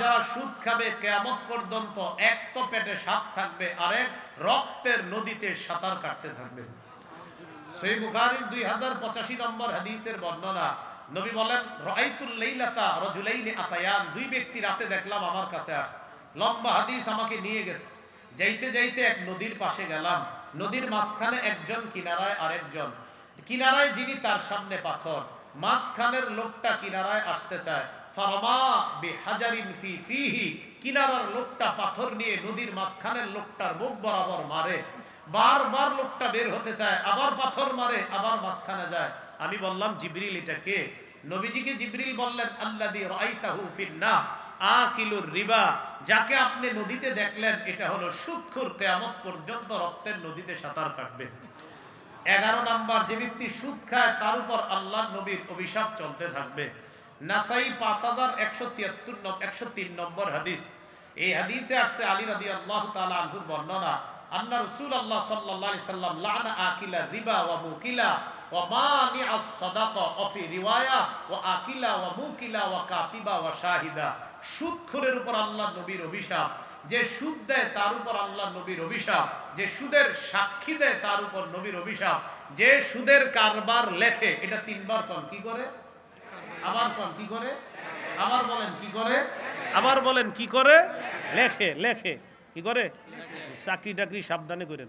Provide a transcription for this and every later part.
যারা সুদ খাবে কেয়ামত পর্যন্ত, এক তো পেটে সাপ থাকবে আরেক রক্তের নদীতে সাঁতার কাটতে থাকবে। সহি বুখারীর 2085 নম্বর হাদিসের বর্ণনা, নবী বলেন, রাআইতুল লাইলাতা রাজুলাইনি আতায়ান। দুই ব্যক্তি রাতে দেখলাম, আমার কাছে আসছে লম্বা হাদিস আমাকে নিয়ে গেছে। যাইতে যাইতে এক নদীর পাশে গেলাম। নদীর মাঝখানে একজন কিনারায় আরেকজন। কিনারায় যিনি তার সামনে পাথর, মাঝখানের লোকটা কিনারায় আসতে চায়। আমি বললাম, জিবরিল এটা কে? নবীজিকে জিবরিল বললেন আল্লাদি রিবা। যাকে আপনি নদীতে দেখলেন, এটা হলো সুদখোর কিয়ামত পর্যন্ত রক্তের নদীতে সাঁতার কাটবে। এগারো নাম্বার, যে ব্যক্তি সুদ খায়, তার উপর আল্লাহ নবীর অভিশাপ চলতে থাকবে। নাসাই পাঁচ হাজার একশো একশো তিন নম্বর হাদিস। এই হাদিসে আসছে আলী বর্ণনা আল্লাহ সাল্লাম রিবা মুকিলা আকিলা ওয়া কাতিবা শাহিদা। উপর আল্লাহ নবীর অভিশাপ, যে সুদ দেয় তার উপর আল্লাহ নবীর অভিশাপ, যে সুদের সাক্ষী দেয় তার উপর নবীর অভিশাপ, যে সুদের কারবার লেখে, এটা তিনবার কন, কি করে? আবার কন কি করে? আবার বলেন কি করে? আবার বলেন কি করে? লেখে লেখে। কি করে? চাকরি টাকরি সাবধানে করেন।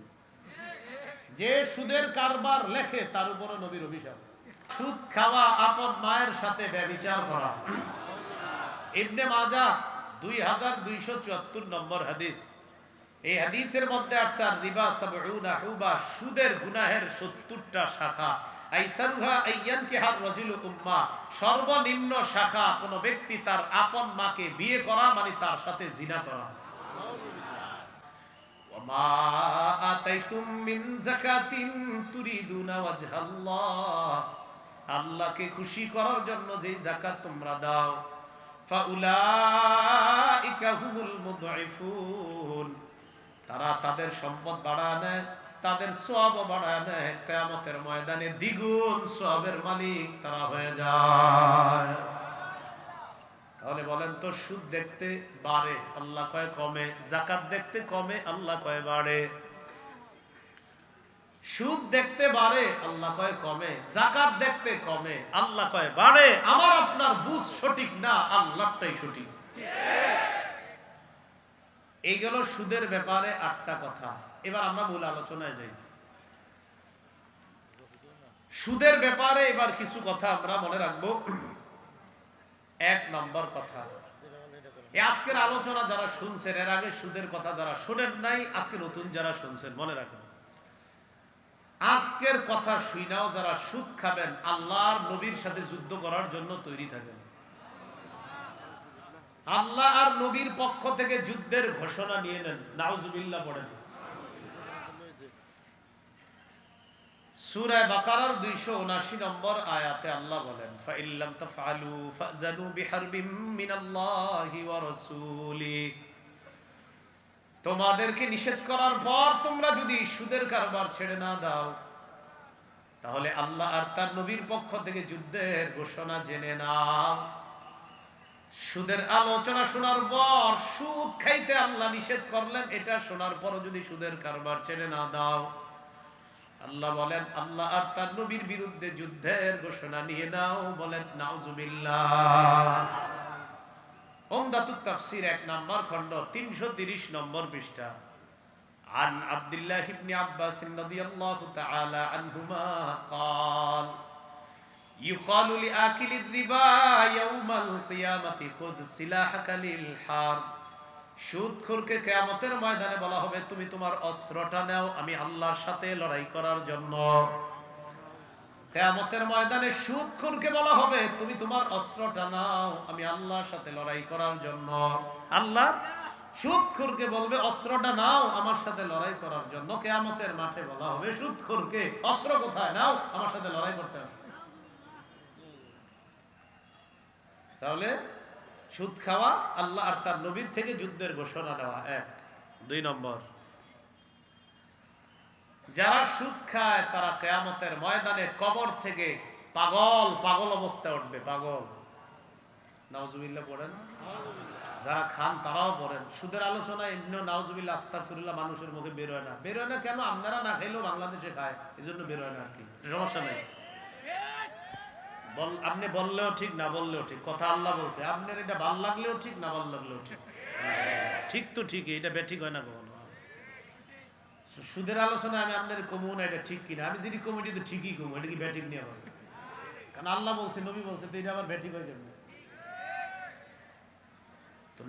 যে সুদের কারবার লেখে তার উপরে নবীর অভিশাপ। সুদ খাওয়া আপন মায়ের সাথে ব্যবিচার করা। ইবনে মাজা দুই হাজার দুইশো চুয়াত্তর নম্বর হাদিস। এই হাদিসের মধ্যে আসছে আর রিবা সাবউনা হুবা সুদের গুনাহের সত্তরটা শাখা। সর্বনিম্ন শাখা কোন ব্যক্তি তার আপন মাকে বিয়ে করা মানে তার সাথে জিনা করা। ওয়াজহাল্লাহ। আল্লাহকে খুশি করার জন্য যেই যাকাত তোমরা দাও। তারা তাদের সম্পদ বাড়ায় নেয়। তাদের সব বাড়ায় নেয়। কেয়ামতের ময়দানে দ্বিগুণ সবের মালিক তারা হয়ে যায়। তাহলে বলেন তো, সুদ দেখতে বাড়ে, আল্লাহ কয় কমে। জাকাত দেখতে কমে, আল্লাহ কয় বাড়ে। সুদ দেখতে বাড়ে, আল্লাহ কয় কমে। জাকাত দেখতে কমে, আল্লাহ কয় বাড়ে। আমার আপনার বুঝ সঠিক না আল্লাহটাই সঠিক। এই গেল সুদের ব্যাপারে আটটা কথা। এবার আমরা মূল আলোচনায় যাই। সুদের ব্যাপারে এবার কিছু কথা আমরা মনে রাখব। এক নম্বর কথা। আজকের আলোচনা যারা শুনছেন, এর আগে সুদের কথা যারা শোনেন নাই, আজকে নতুন যারা শুনছেন, মনে রাখেন। আজকের কথা শুইনাও যারা সুদ খাবেন, আল্লাহর নবীর সাথে যুদ্ধ করার জন্য তৈরি থাকেন। আল্লাহ আর নবীর পক্ষ থেকে যুদ্ধের ঘোষণা নিয়ে নেন। নাউজুবিল্লাহ পড়েন। সূরা বাকারার 279 নম্বর আয়াতে আল্লাহ বলেন, ফাইল্লাম তাফআলু ফাজানু বিহারবিম মিনাল্লাহি ওয়া রাসূলি। তোমাদেরকে নিষেধ করার পর তোমরা যদি সুদের কারবার ছেড়ে না দাও, তাহলে আল্লাহ আর তার নবীর পক্ষ থেকে যুদ্ধের ঘোষণা জেনে নাও। সুদের আলোচনা শোনার পর সুদ খাইতে আল্লাহ নিষেধ করলেন এটা শোনার পরও যদি সুদের কারবার ছেড়ে না দাও আল্লাহ বলেন আল্লাহ আর তার নবীর বিরুদ্ধে যুদ্ধের ঘোষণা নিয়ে নাও বলেন নাউজুবিল্লাহ ওমদাতুত তাফসীর এক নম্বর খণ্ড 330 নম্বর পৃষ্ঠা عن عبد الله بن عباس رضي الله تعالى عنهما قال يقال لآكل الربا يوم القيامة خذ سلاحك للحرب সুদখোরকে কেয়ামতের ময়দানে বলা হবে তুমি তোমার অস্ত্রটা নাও আমি আল্লাহর সাথে লড়াই করার জন্য কেয়ামতের ময়দানে সুদখোরকে বলা হবে তুমি তোমার অস্ত্রটা নাও আমি আল্লাহর সাথে লড়াই করার জন্য আল্লাহ সুদখোরকে বলবে অস্ত্রটা নাও আমার সাথে লড়াই করার জন্য কেয়ামতের মাঠে বলা হবে সুদখোরকে অস্ত্র কোথায় নাও আমার সাথে লড়াই করতে হবে তাহলে সুদ খাওয়া আল্লাহ আর তার নবীর থেকে যুদ্ধের ঘোষণা দেওয়া এক। দুই নম্বর। যারা সুদ খায়, তারা কেয়ামতের ময়দানে কবর থেকে পাগল পাগল অবস্থায় উঠবে, পাগল। নাউজুবিল্লাহ পড়েন? যারা খান, তারাও পড়েন। সুদের আলোচনা এমনি নাউজুবিল্লাহ আস্তাগফিরুল্লাহ মানুষের মুখে বের হয় না। বের হয় না কেন? আপনারা না খাইলেও বাংলাদেশে খায় এই জন্য বের হয় না আর কি। সমস্যা নেই। আপনি বললেও ঠিক, না বললেও ঠিক। কথা আল্লাহ বলছে। আপনার এটা ভালো লাগলেও ঠিক, না ভালো লাগলেও ঠিক। ঠিক তো ঠিকই, এটা বেঠিক হয় না কখনো। সুদের আলোচনা আমি আপনার কমু না, এটা ঠিক কিনা? আমি যদি কমিটি তো ঠিকই কমু, এটা কি ব্যাটিক নিয়ে হবে? কারণ আল্লাহ বলছে, নবী বলছে, তো এটা হয়ে যাবে তো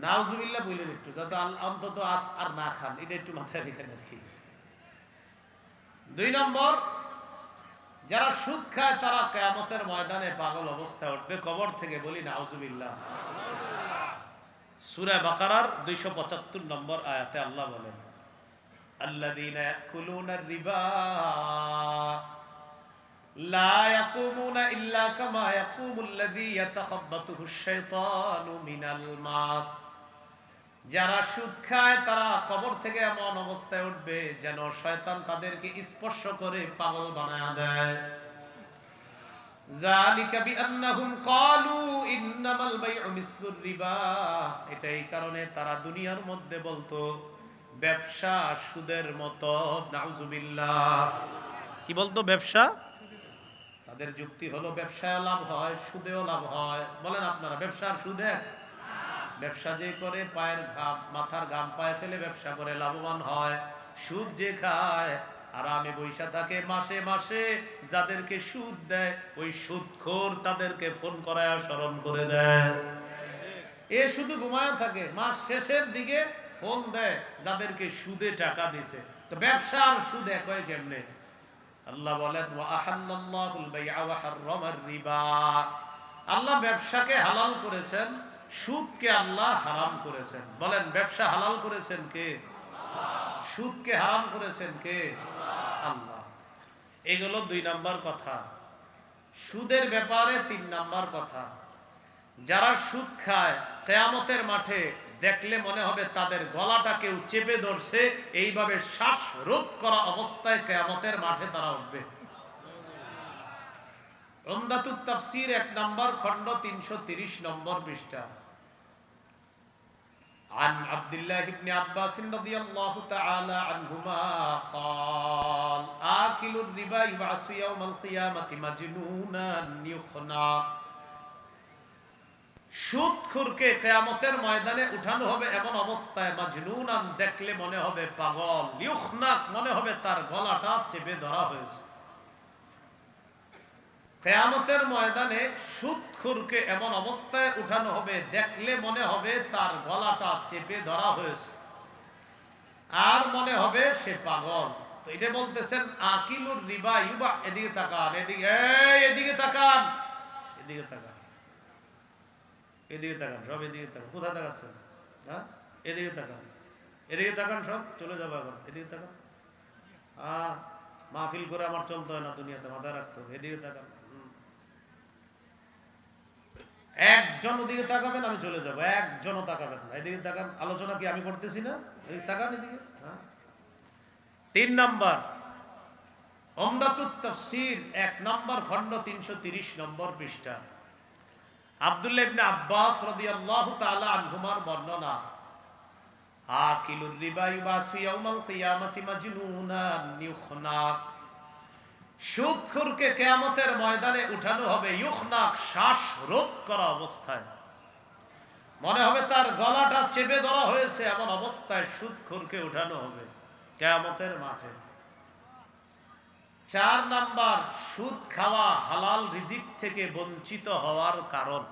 বললেন একটু, যাতে অন্তত আজ আর না খান, এটা একটু মাথায় রেখে দুই নম্বর যারা সুদ খায়, তারা কেয়ামতের ময়দানে পাগল অবস্থায় উঠবে। কবর থেকে বলি না নাউজুবিল্লাহ। সূরা বাকারার 275 নম্বর আয়াতে আল্লাহ বলেন মাস যারা সুদ খায়, তারা কবর থেকে এমন অবস্থায় উঠবে যেন শয়তান তাদেরকে স্পর্শ করে পাগল বানায় দেয়। দুনিয়ার মধ্যে বলতো, ব্যবসা সুদের মতো কি বলতো ব্যবসা? তাদের যুক্তি হলো ব্যবসায় লাভ হয়, সুদেও লাভ হয়। বলেন আপনারা, ব্যবসার সুদে ব্যবসা যে করে, পায়ের ঘাম, মাথার ঘাম, পায়ে ফেলে ব্যবসা করে, লাভবান হয়, সুদ যে খায় আরামে বৈশা থাকে, মাসে মাসে যাদেরকে সুদ দেয়, ওই সুদখোর তাদেরকে ফোন করায়, স্মরণ করে দেয়। এ শুধু ঘুমায় থাকে, মাস শেষের দিকে ফোন দেয়, যাদেরকে সুদে টাকা দিছে। তো ব্যবসার সুদ এক হয় কেমনে? আল্লাহ বলেন আল্লাহ ব্যবসাকে হালাল করেছেন সুদকে আল্লাহ হারাম করেছেন। বলেন, ব্যবসা হালাল করেছেন কে? সুদকে হারাম করেছেন কে? আল্লাহ। এগুলো দুই নাম্বার কথা। সুদের ব্যাপারে তিন নাম্বার কথা। যারা সুদ খায়, কেয়ামতের মাঠে দেখলে মনে হবে তাদের গলাটা কেউ চেপে ধরছে, এইভাবে শ্বাস রোধ করা অবস্থায় কেয়ামতের মাঠে তারা উঠবে। এক নম্বর খণ্ড তিনশো তিরিশ নম্বর পৃষ্ঠা। عن عبد الله بن عباس رضي الله تعالى عنهما قال آكل الربا يبعث يوم القيامة مجنونا يخنق সুদখুরকে কেয়ামতের ময়দানে উঠানো হবে এমন অবস্থায় মাজনুনান দেখলে মনে হবে পাগল ইউখনাক মনে হবে তার গলাটা চেপে ধরা হয়েছে কেয়ামতের ময়দানে সুদখুরকে এমন অবস্থায় উঠানো হবে, দেখলে মনে হবে তার গলাটা চেপে ধরা হয়েছে। আর মনে হবে সে পাগল। তো এটা বলতেছেন, আকিলুর রিবা ইউবা, এদিকে তাকান, এদিকে এদিকে তাকান এদিকে তাকান এদিকে তাকান, সব এদিকে তাকান, কোথায় তাকাচ্ছেন? হ্যাঁ এদিকে তাকান এদিকে তাকান সব, চলে যাব এখন, এদিকে তাকান। আহ মাহফিল করে আমার চলতে হয় না, দুনিয়াতে মাথায় রাখতে হবে, এদিকে তাকান হুম। একজন ওদিকে তাকাবেন, আমি চলে যাব। একজনও তাকাবেন না। এদিকে তাকান, আলোচনা কি আমি করতেছি না? তাকান এদিকে হ্যাঁ। তিন নম্বর এক নম্বর তিনশো তিরিশ নম্বর পৃষ্ঠা। বর্ণনা সুদখোরকে কেয়ামতের ময়দানে উঠানো হবে ইউখনাক শ্বাস রোধ করা অবস্থায়। মনে হবে তার গলাটা চেপে ধরা হয়েছে, এমন অবস্থায় সুদখুরকে উঠানো হবে কেয়ামতের মাঠে। চার নাম্বার, সুদ খাওয়া হালাল রিজিক থেকে বঞ্চিত হওয়ার কারণ।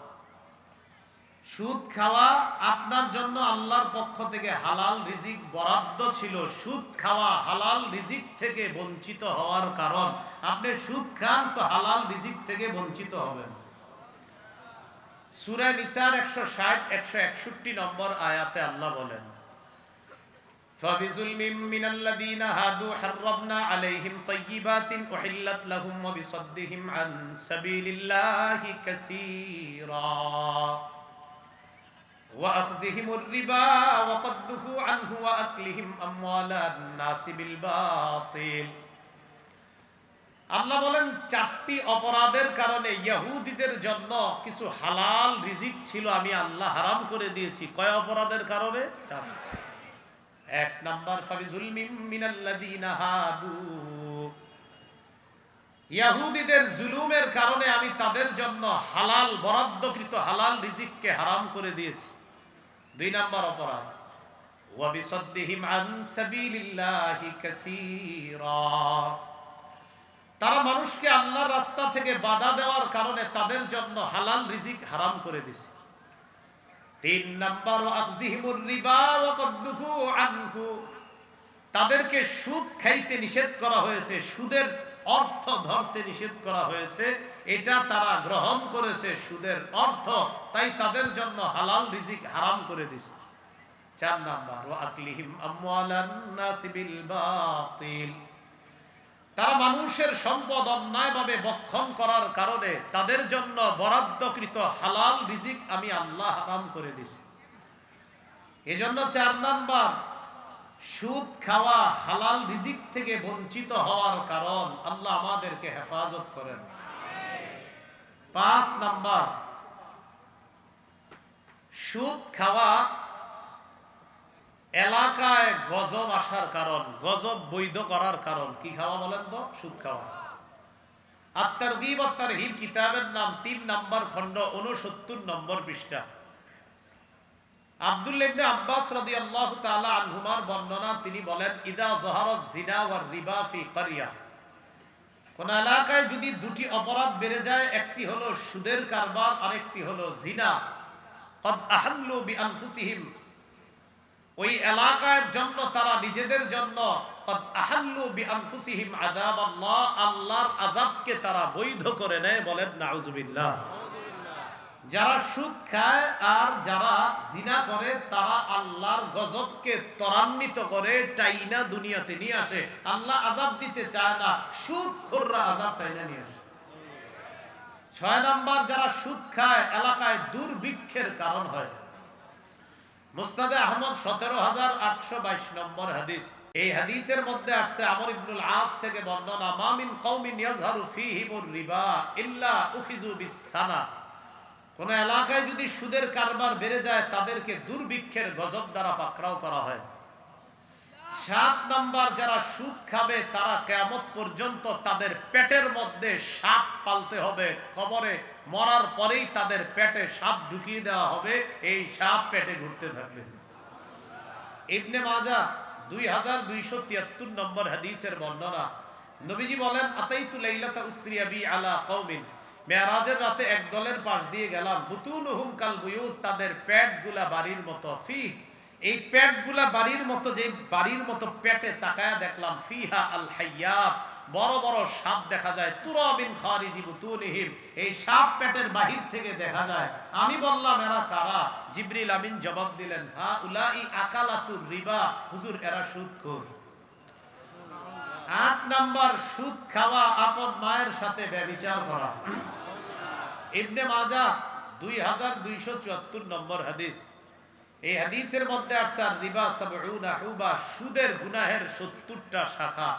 সুদ খাওয়া আপনার জন্য আল্লাহর পক্ষ থেকে হালাল রিজিক বরাদ্দ ছিল সুদ খাওয়া হালাল রিজিক থেকে বঞ্চিত হওয়ার কারণ আপনি সুদ খান তো হালাল রিজিক থেকে বঞ্চিত হবেন সুরা নিসার একশো ষাট একশো একষট্টি নম্বর আয়াতে আল্লাহ বলেন فبظلم من الذين هادوا حرمنا عليهم طيبات أحلت لهم وبصدهم عن سبيل الله كثيرا وأخذهم الربا وقده عنه وأكلهم أموال الناس بالباطل আল্লাহ বলেন চারটি অপরাধের কারণে ইয়াহুদীদের জন্য কিছু হালাল রিজিক ছিল আমি আল্লাহ হারাম করে দিয়েছি। কয় অপরাধের কারণে? চার। এক নাম্বার ফাবিজুল মিনাল্লাযীনা হাদু। ইয়াহুদীদের জুলুমের কারণে আমি তাদের জন্য হালাল বরাদ্দকৃত হালাল রিজিককে হারাম করে দিয়েছি। দুই নাম্বার অপরাধ। তারা মানুষকে আল্লাহর রাস্তা থেকে বাধা দেওয়ার কারণে তাদের জন্য হালাল রিজিক হারাম করে দিছে। তিন নাম্বার তাদেরকে সুদ খাইতে নিষেধ করা হয়েছে, সুদের অর্থ ধরতে নিষেধ করা হয়েছে। এটা তারা গ্রহণ করেছে সুদের অর্থ, তাই তাদের জন্য হালাল রিজিক হারাম করে দিছে। চার নাম্বার, ওয়া আকলিহিম তারা মানুষের সম্পদ অন্যায়ভাবে বক্ষণ করার কারণে তাদের জন্য বরাদ্দকৃত হালাল রিজিক আমি আল্লাহ হারাম করে দিছি। এজন্য চার নাম্বার, সুদ খাওয়া হালাল রিজিক থেকে বঞ্চিত হওয়ার কারণ আল্লাহ আমাদেরকে হেফাজত করেন। পাঁচ নাম্বার। সুদ খাওয়া এলাকায় গজব আসার কারণ, গজব বৈধ করার কারণ। কি খাওয়া বলেন তো? সুদ খাওয়া। আত্মার গিব, আত্মার হিব কিতাবের নাম তিন নম্বর খণ্ড উনসত্তর নম্বর পৃষ্ঠা। আব্দুল্লাহ আব্বাস বর্ণনা, তিনি বলেন, ইদা জহারাত জিনা ওয়ার রিবা ফি কারিয়া। কোন এলাকায় যদি দুটি অপরাধ বেড়ে যায়, একটি হলো সুদের কারবার, আরেকটি হলো জিনা। কদ আহাল্লু ওই এলাকার জন্য, তারা নিজেদের জন্য, কদ আহাল্লু বিআনফুসিহিম আযাবাল্লাহ, আল্লাহর আযাবকে তারা বৈধ করে নেয় বলেন, নাউজুবিল্লাহ। যারা সুদ খায় আর যারা জিনা করে, তারা আল্লাহর গজবকে ত্বরান্বিত করে টাইনা দুনিয়াতে নিয়ে আসে। আল্লাহ আজাব দিতে চায় না সুদ খোররা আজাব টাইনা নিয়ে আসে। ছয় নাম্বার, যারা সুদ খায়, এলাকায় দুর্ভিক্ষের কারণ হয়। মুস্তাদে আহমদ, সতেরো হাজার আটশো বাইশ নম্বর হাদিস। এই হাদিসের মধ্যে আসছে, আমর ইবনুল থেকে বর্ণনা মামিন কৌমিন ইয়াজহারু ফীহিমুর রিবা ইল্লা বিসানা কোন এলাকায় যদি সুদের কারবার বেড়ে যায়, তাদেরকে দুর্ভিক্ষের গজব দ্বারা পাকড়াও করা হয়। সাত নাম্বার যারা সুদ খাবে, তারা কেমত পর্যন্ত তাদের পেটের মধ্যে সাপ পালতে হবে। কবরে মরার পরেই তাদের পেটে সাপ ঢুকিয়ে দেওয়া হবে। এই সাপ পেটে ঘুরতে থাকবে। ইবনে মাজা দুই হাজার দুইশো তিয়াত্তর নম্বর হাদিসের বর্ণনা। নবীজি বলেন, আতাইতু লাইলাতা উসরিয়া বি আলা কওমিন। মেয়ারাজের রাতে এক দলের পাশ দিয়ে গেলাম। বুতুনহুম কাল বুয়ুত, তাদের পেটগুলা বাড়ির মতো, ফি। এই পেটগুলা বাড়ির মতো, যে বাড়ির মতো পেটে তাকায়া দেখলাম, ফিহা আল হাইয়াব, বড় বড় সাপ দেখা যায়। তুরাবিন খারিজি বুতুনহিম এই সাপ পেটের বাহির থেকে দেখা যায়। আমি বললাম, এরা কারা? জিবরিল আমিন জবাব দিলেন, হা উলাই আকালাতুর রিবা। হুজুর, এরা সুদখোর আট নাম্বার, সুদ খাওয়া আপন মায়ের সাথে ব্যবিচার করা। ইবনে মাজা, দুই হাজার দুইশো চুয়াত্তর নম্বর হাদিস। এই হাদিসের মধ্যে আসছে আর রিবা সাবউনা সুদের গুনাহের সত্তরটা শাখা।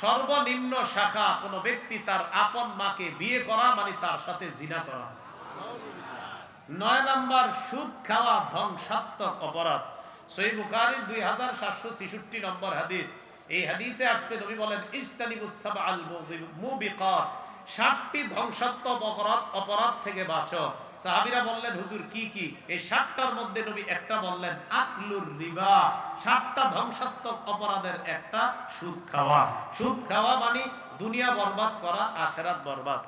সর্বনিম্ন শাখা কোন ব্যক্তি তার আপন মাকে বিয়ে করা মানে তার সাথে জিনা করা। নয় নাম্বার, সুদ খাওয়া ধ্বংসাত্মক অপরাধ। সহি বুখারীর দুই হাজার সাতশো ছেষট্টি নম্বর হাদিস। এই হাদিসে আসছে, নবী বলেন ইস্তানিবুস সাবআল মুবিকাত। ষাটটি ধ্বংসাত্মক অপরাধ অপরাধ থেকে বাঁচো। সাহাবিরা বললেন, হুজুর, কি কি? এই ষাটটার মধ্যে নবী একটা বললেন আকলুর রিবা। ষাটটা ধ্বংসাত্মক অপরাধের একটা সুদ খাওয়া। সুদ খাওয়া মানে দুনিয়া বরবাদ করা, আখেরাত বরবাদ।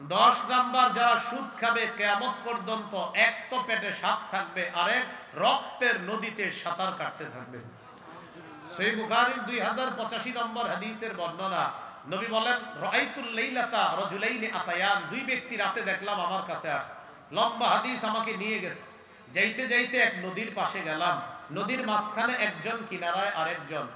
দশ নাম্বার, যারা সুদ খাবে কেমত পর্যন্ত এক তো পেটে সাপ থাকবে, আরেক রক্তের নদীতে সাঁতার কাটতে থাকবে। সহি বুখারীর দুই হাজার পঁচাশি নম্বর হাদিসের বর্ণনা নবী বলেন রাইতুল লাইলাতা রাজুলাইনি আতায়ান। দুই ব্যক্তি রাতে দেখলাম আমার কাছে আসছে। লম্বা হাদিস আমাকে নিয়ে গেছে। যাইতে যাইতে এক নদীর পাশে গেলাম। নদীর মাঝখানে একজন কিনারায় আরেকজন।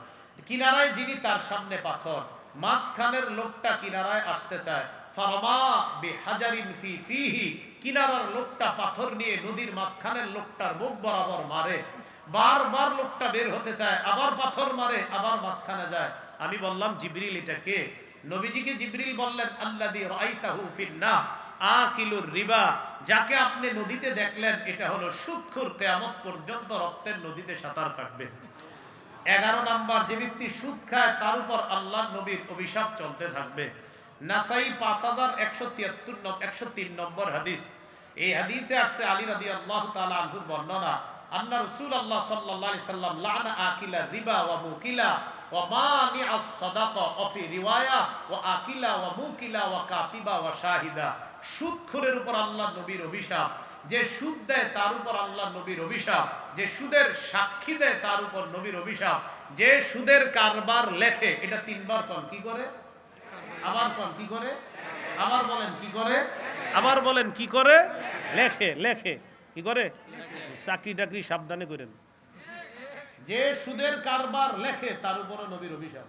কিনারায় যিনি তার সামনে পাথর। মাঝখানের লোকটা কিনারায় আসতে চায়। ফারমা বিহাজারিন ফি ফিহি। কিনারার লোকটা পাথর নিয়ে নদীর মাঝখানের লোকটার মুখ বরাবর মারে। বারবার লোকটা বের হতে চায়। আবার পাথর মারে, আবার মাঝখানে যায়। আমি বললাম, জিবরিল এটা কে? নবীজিকে জিবরিল বললেন আল্লাদি রাইতাহু ফিন্না আকিলুর রিবা। যাকে আপনি নদীতে দেখলেন, এটা হলো সুদখোর কেয়ামত পর্যন্ত রক্তের নদীতে সাঁতার কাটবে। এগারো নাম্বার, যে ব্যক্তি সুদ খায়, তার উপর আল্লাহ নবীর অভিশাপ চলতে থাকবে। নাসাই পাঁচ হাজার একশো তিয়াত্তর একশো তিন নম্বর হাদিস। এই হাদিসে আসছে আলী রাদি আল্লাহ তালা বর্ণনা আল্লাহ রসুল আল্লাহ সাল্লাহ সাল্লাম, লানা আকিলা রিবা ওয়া মুকিলা ওয়া মানি আস সাদাকা অফি ওয়া আকিলা মুকিলা ওয়া কাতিবা ওয়া শাহিদা। উপর নবীর অভিশাপ, যে দেয় তার উপর নবীর অভিশাপ, যে সুদের সাক্ষী দেয় তার উপর নবীর অভিশাপ, যে সুদের কারবার লেখে, এটা তিনবার কন, কি করে? আবার কন, কি করে? আবার বলেন, কি করে? আবার বলেন, কি করে? লেখে লেখে, কি করে? চাকরি টাকরি সাবধানে করেন। যে সুদের কারবার লেখে, তার উপরে নবীর অভিশাপ।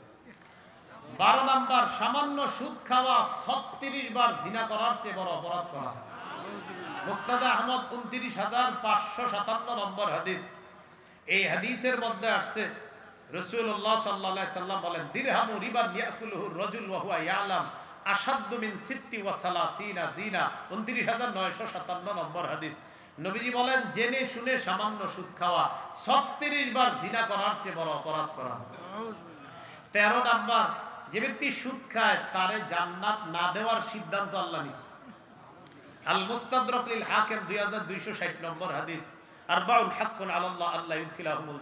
বারো নাম্বার, সামান্য সুদ খাওয়া ছত্রিশ বার জিনা করার চেয়ে বড় অপরাধ করা। মুস্তাদ আহমদ উনত্রিশ হাজার পাঁচশো সাতান্ন নম্বর হাদিস। এই হাদিসের মধ্যে আসছে রসুল্লাহ সাল্লাহ সাল্লাম বলেন, দিরহামু রিবা ইয়াকুলহু রজুল ওয়াহুয়া ইয়ালাম আসাদ্দু মিন সিত্তি ওয়া সালাসিনা জিনা। উনত্রিশ হাজার নয়শো সাতান্ন নম্বর হাদিস। নবীজি বলেন, জেনে শুনে সামান্য সুদ খাওয়া, ছত্রিশ বার জিনা করার চেয়ে বড় অপরাধ করা তেরো নাম্বার, যে ব্যক্তি সুদ খায়, তারে জান্নাত না দেওয়ার সিদ্ধান্ত আল্লাহ নিছে। আল মুস্তাদরাক লিল হাকিম 2260 নম্বর হাদিস আরবাউল হাক্কুন আলাল্লাহ আল্লাহ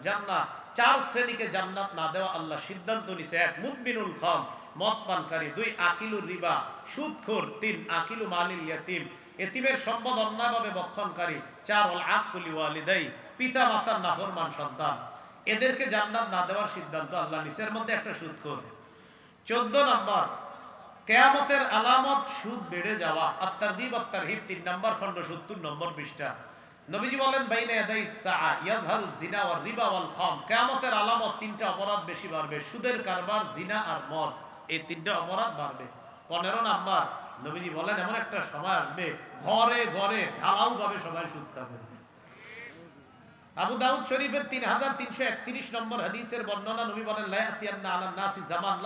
জান্নাহ, চার শ্রেণীকে জান্নাত না দেওয়া আল্লাহ সিদ্ধান্ত নিছে। এক মুদবিনুল খাম, মদ পানকারী, দুই, আকিলুর রিবা, সুদখোর, তিন, আকিলু মালিল ইয়াতিম এতিমের সম্পদ অন্যায়ভাবে বক্ষণকারী চার আকুলি ওয়ালিদাই পিতা মাতার নাফরমান সন্তান। এদেরকে জান্নাত না দেওয়ার সিদ্ধান্ত আল্লাহ নিছে এর মধ্যে একটা সুদখোর চোদ্দ নম্বর, কেয়ামতের আলামত সুদ বেড়ে যাওয়া আত্মার দ্বীপ আত্মার হিপ তিন নম্বর খন্ড সত্তর নম্বর পৃষ্ঠা। নবীজি বলেন, বাইনে এদাই সাআ, ইয়াজহারু জিনা ওয়াল রিবা ওয়াল খাম। কিয়ামতের আলামত তিনটা অপরাধ বেশি বাড়বে, সুদের কারবার, জিনা আর মদ, এই তিনটা অপরাধ বাড়বে। 15 নাম্বার নবীজি বলেন, এমন একটা সময় আসবে, ঘরে ঘরে ঢালাও ভাবে সবাই সুদ খাবে। আবু দাউদ শরীফের 3331 নম্বর হাদিসের বর্ণনা নবী বলেন জামান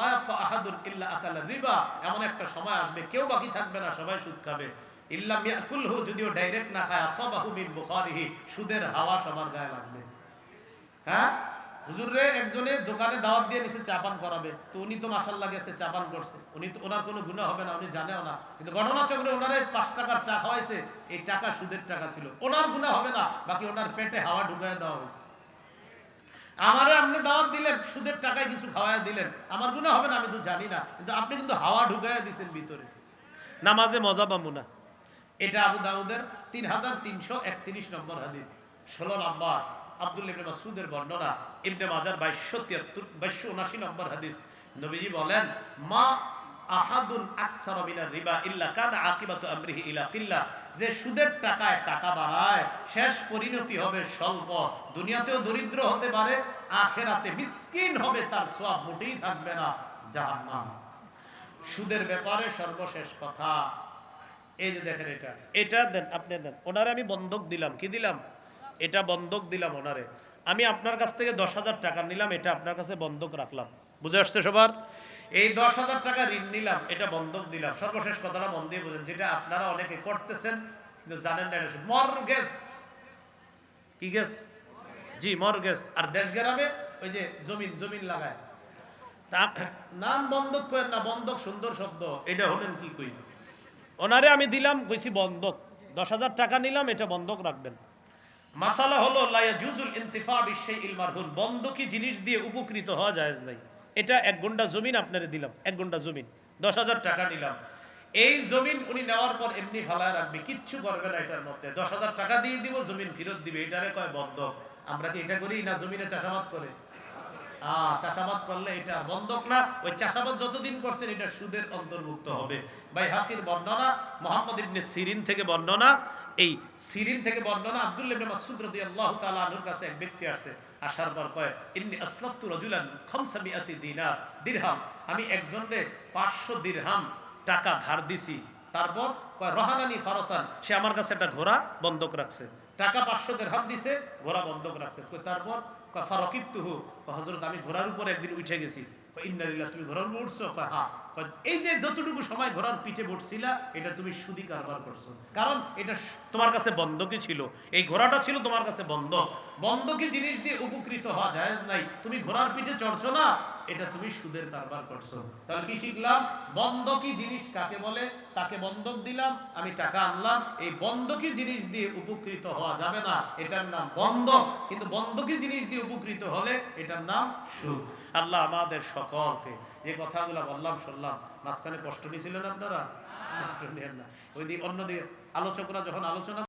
ইল্লা রিবা। এমন একটা সময় আসবে, কেউ বাকি থাকবে না, সবাই সুদ খাবে। ইল্লাম ইয়াকুলহু যদিও ডাইরেক্ট না খায়, আসাবাহু মিন বুখারিহি সুদের হাওয়া সবার গায়ে লাগবে। হ্যাঁ? হুজুরে একজনে দোকানে দাওয়াত দিয়ে নিচে চাপান করাবে। তো উনি তো মাশাল্লাহ গেছে চাপান করছে। উনি তো ওনার কোনো গুনাহ হবে না উনি জানেও না। কিন্তু ঘটনা চক্রে ওনারে পাঁচ টাকার চা খাওয়াইছে এই টাকা সুদের টাকা ছিল। ওনার গুনাহ হবে না বাকি ওনার পেটে হাওয়া ঢুকায় দেওয়া হয়েছে। আমারে আপনি দাওয়াত দিলেন সুদের টাকায় কিছু খাওয়ায় দিলেন। আমার গুনাহ হবে না আমি তো জানি না। কিন্তু আপনি কিন্তু হাওয়া ঢুকায় দিয়েছেন ভিতরে। নামাজে মজা পাবো না। এটা আবু দাউদের তিন হাজার তিনশো একত্রিশ নম্বর হাদিস। ষোলো নম্বর। আব্দুল ইবনে মাসুদের বর্ণনা ইবনে মাজার বাইশশো তিয়াত্তর, বাইশশো উনাশি নম্বর হাদিস। নবীজি বলেন, মা আহাদুন আকসার মিনার রিবা ইল্লা কানা আকিবাতু আমরিহি ইলা কিল্লা। যে সুদের টাকায় টাকা বাড়ায়, শেষ পরিণতি হবে স্বল্প। দুনিয়াতেও দরিদ্র হতে পারে, আখেরাতে মিসকিন হবে, তার সওয়াব মোটেই থাকবে না, জাহান্নাম। সুদের ব্যাপারে সর্বশেষ কথা, এই যে দেখেন এটা। এটা দেন, আপনি দেন। ওনারে আমি বন্ধক দিলাম। কি দিলাম? এটা বন্ধক দিলাম ওনারে। আমি আপনার কাছ থেকে দশ হাজার টাকা নিলাম, এটা আপনার কাছে বন্ধক রাখলাম। বুঝে আসছে সবার? এই দশ হাজার টাকা ঋণ নিলাম, এটা বন্ধক দিলাম। সর্বশেষ কথাটা মন দিয়ে বুঝেন, যেটা আপনারা অনেকে করতেছেন, কিন্তু জানেন না মর্গেজ। কি গেস? জি, মর্গেজ। আর দেশ গ্রামে ওই যে জমিন জমিন লাগায়। তা- নাম বন্ধক করেন না, বন্ধক সুন্দর শব্দ। এটা হলেন কি কই? ওনারে আমি দিলাম, কইছি বন্ধক। দশ হাজার টাকা নিলাম, এটা বন্ধক রাখবেন। মাসালা হলো লায়া জুজুল ইন্তিফা বিশ্বে ইলমারহুন বন্ধকি জিনিস দিয়ে উপকৃত হওয়া যায় নাই? এটা এক ঘণ্টা জমিন আপনারে দিলাম, এক ঘণ্টা জমিন। দশ হাজার টাকা নিলাম। এই জমিন উনি নেওয়ার পর এমনি ফালায় রাখবে, কিচ্ছু করবে না এটার মধ্যে। দশ হাজার টাকা দিয়ে দিব, জমিন ফেরত দিবে, এটারে কয় বন্ধক আমরা কি এটা করি না জমিনে চাষাবাদ করে? চাষাবাদ করলে এটা বন্ধক না। ওই চাষাবাদ যতদিন করছেন, এটা সুদের অন্তর্ভুক্ত হবে। ভাই হাকির বর্ণনা, মোহাম্মদ ইবনে সিরিন থেকে বর্ণনা এই সিরিন থেকে বর্ণনা আব্দুল্লাহ ইবনে মাসউদ রাদিয়াল্লাহু তাআলা কাছে এক ব্যক্তি আসে, আসার পর কয়, ইন্নী আসলাফতু রাজুলান খামসামিয়াতি দিনার, দিরহাম। আমি একজনকে 500 দিরহাম টাকা ধার দিছি। তারপর কয় রহানানি ফারসান। সে আমার কাছে একটা ঘোড়া বন্ধক রাখছে। টাকা 500 দিরহাম দিছে, ঘোড়া বন্ধক রাখছে। তারপর কয়, ফারাকিবতুহু। কয় হযরত আমি ঘোড়ার উপর একদিন উঠে গেছি। কয়, তুমি ঘোড়ার উপর উঠছো? হ্যাঁ। এই যে যতটুকু সময় ঘোড়ার পিঠে বসছিলা এটা তুমি সুদি কারবার করছ। কারণ এটা তোমার কাছে বন্ধকি ছিল। এই ঘোড়াটা ছিল তোমার কাছে বন্ধ। বন্ধকি জিনিস দিয়ে উপকৃত হওয়া যায় নাই। তুমি ঘোড়ার পিঠে চড়ছো না এটা তুমি সুদের কারবার করছ। তাহলে কি শিখলাম? বন্ধকি জিনিস কাকে বলে? তাকে বন্ধক দিলাম আমি টাকা আনলাম। এই বন্ধকি জিনিস দিয়ে উপকৃত হওয়া যাবে না। এটার নাম বন্ধক। কিন্তু বন্ধকি জিনিস দিয়ে উপকৃত হলে এটার নাম সুখ। আল্লাহ আমাদের সকলকে যে কথাগুলো বললাম শুনলাম মাঝখানে কষ্ট নিয়েছিলেন আপনারা? কষ্ট নিয়েন না। ওই দিকে অন্যদিকে আলোচকরা যখন আলোচনা